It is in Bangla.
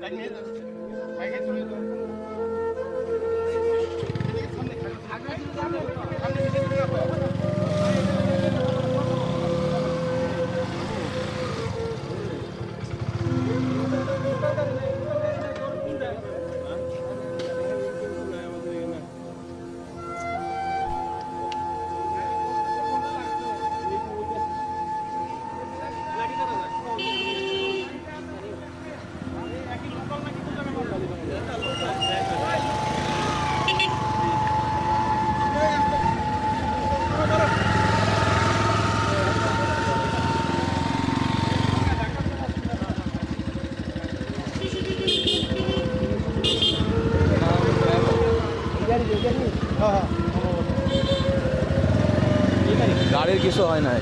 何年な个ですけど、こ？গাড়ির কিছু হয় নাই।